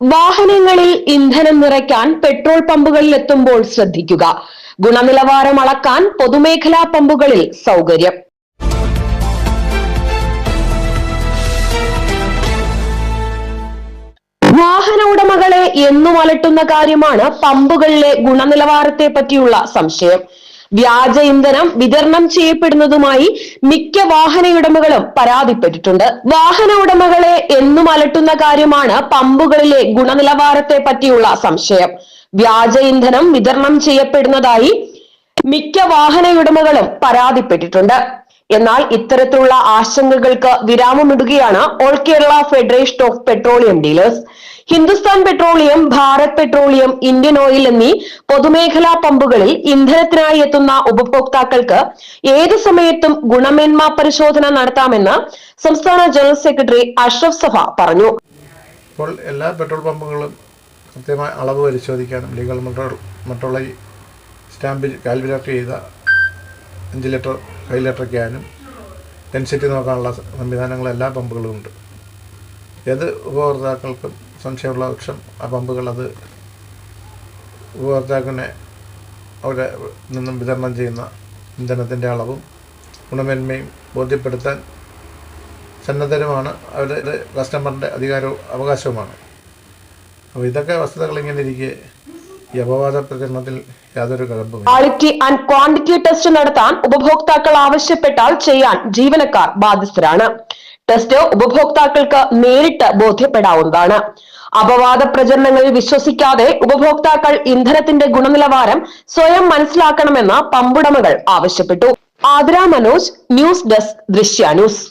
വാഹനങ്ങളിൽ ഇന്ധനം നിറയ്ക്കാൻ പെട്രോൾ പമ്പുകളിൽ എത്തുമ്പോൾ ശ്രദ്ധിക്കുക. ഗുണനിലവാരം അളക്കാൻ പൊതുമേഖലാ പമ്പുകളിൽ സൗകര്യം. വാഹന ഉടമകളെ എന്നും അലട്ടുന്ന കാര്യമാണ് പമ്പുകളിലെ ഗുണനിലവാരത്തെ പറ്റിയുള്ള സംശയം. വ്യാജ ഇന്ധനം വിതരണം ചെയ്യപ്പെടുന്നതുമായി മിക്ക വാഹന വാഹനയുടമകളും പരാതിപ്പെട്ടിട്ടുണ്ട്. വാഹന ഉടമകളെ എന്നും അലട്ടുന്ന കാര്യമാണ് പമ്പുകളിലെ ഗുണനിലവാരത്തെ പറ്റിയുള്ള സംശയം. വ്യാജ ഇന്ധനം വിതരണം ചെയ്യപ്പെടുന്നതായി മിക്ക വാഹന ഉടമകളും പരാതിപ്പെട്ടിട്ടുണ്ട്. എന്നാൽ ഇത്തരത്തിലുള്ള ആശങ്കകൾക്ക് വിരാമമിടുകയാണ് all Kerala federation of petroleum dealers Hindustan petroleum Bharat petroleum Indian oil എന്നീ പൊതുമേഖലാ പമ്പുകളിൽ ഇന്ധനത്തിനായി എത്തുന്ന ഉപഭോക്താക്കൾക്ക് ഏത് സമയത്തും ഗുണമേന്മ പരിശോധന നടത്താമെന്ന് സംസ്ഥാന ജനറൽ സെക്രട്ടറി അഷ്റഫ് സഫ പറഞ്ഞു. ഇപ്പോൾ എല്ലാ പെട്രോൾ പമ്പുകളും കൃത്യമായ അളവ് പരിശോധിക്കാനും ലീഗൽ മെട്രോൾ മെട്രോളൈ സ്റ്റാമ്പിൽ കാൽക്കുലേറ്റ് ചെയ്ത അഞ്ച് ലിറ്റർ ഫൈവ് ലിറ്റർ ക്യാനും ഡെൻസിറ്റി നോക്കാനുള്ള സംവിധാനങ്ങളെല്ലാ പമ്പുകളും ഉണ്ട്. ഏത് ഉപഭോക്താക്കൾക്കും സംശയമുള്ള പക്ഷം ആ പമ്പുകൾ അത് ഉപഭോക്താക്കളെ അവിടെ നിന്നും വിതരണം ചെയ്യുന്ന ഇന്ധനത്തിന്റെ അളവും ഗുണമേന്മയും ബോധ്യപ്പെടുത്താൻ സന്നദ്ധരുമാണ്. അവരുടെ കസ്റ്റമറിന്റെ അധികാരവും അവകാശവുമാണ്. അപ്പോൾ ഇതൊക്കെ വസ്തുതകൾ ഇങ്ങനെ ഇരിക്കെ അപവാദ പ്രചരണത്തിൽ യാതൊരു കഴമ്പുമില്ല ക്വാളിറ്റി ആൻഡ് ക്വാണ്ടിറ്റി ടെസ്റ്റ് നടത്താൻ ഉപഭോക്താക്കൾ ആവശ്യപ്പെട്ടാൽ ചെയ്യാൻ ജീവനക്കാർ ബാധ്യസ്ഥരാണ്. ടെസ്റ്റ് ഉപഭോക്താക്കൾക്ക് നേരിട്ട് ബോധ്യപ്പെടാവുന്നതാണ്. അപവാദ പ്രചരണങ്ങളിൽ വിശ്വസിക്കാതെ ഉപഭോക്താക്കൾ ഇന്ധനത്തിന്റെ ഗുണനിലവാരം സ്വയം മനസ്സിലാക്കണമെന്ന് പമ്പുടമകൾ ആവശ്യപ്പെട്ടു. Athira Manoj news desk Drishya news.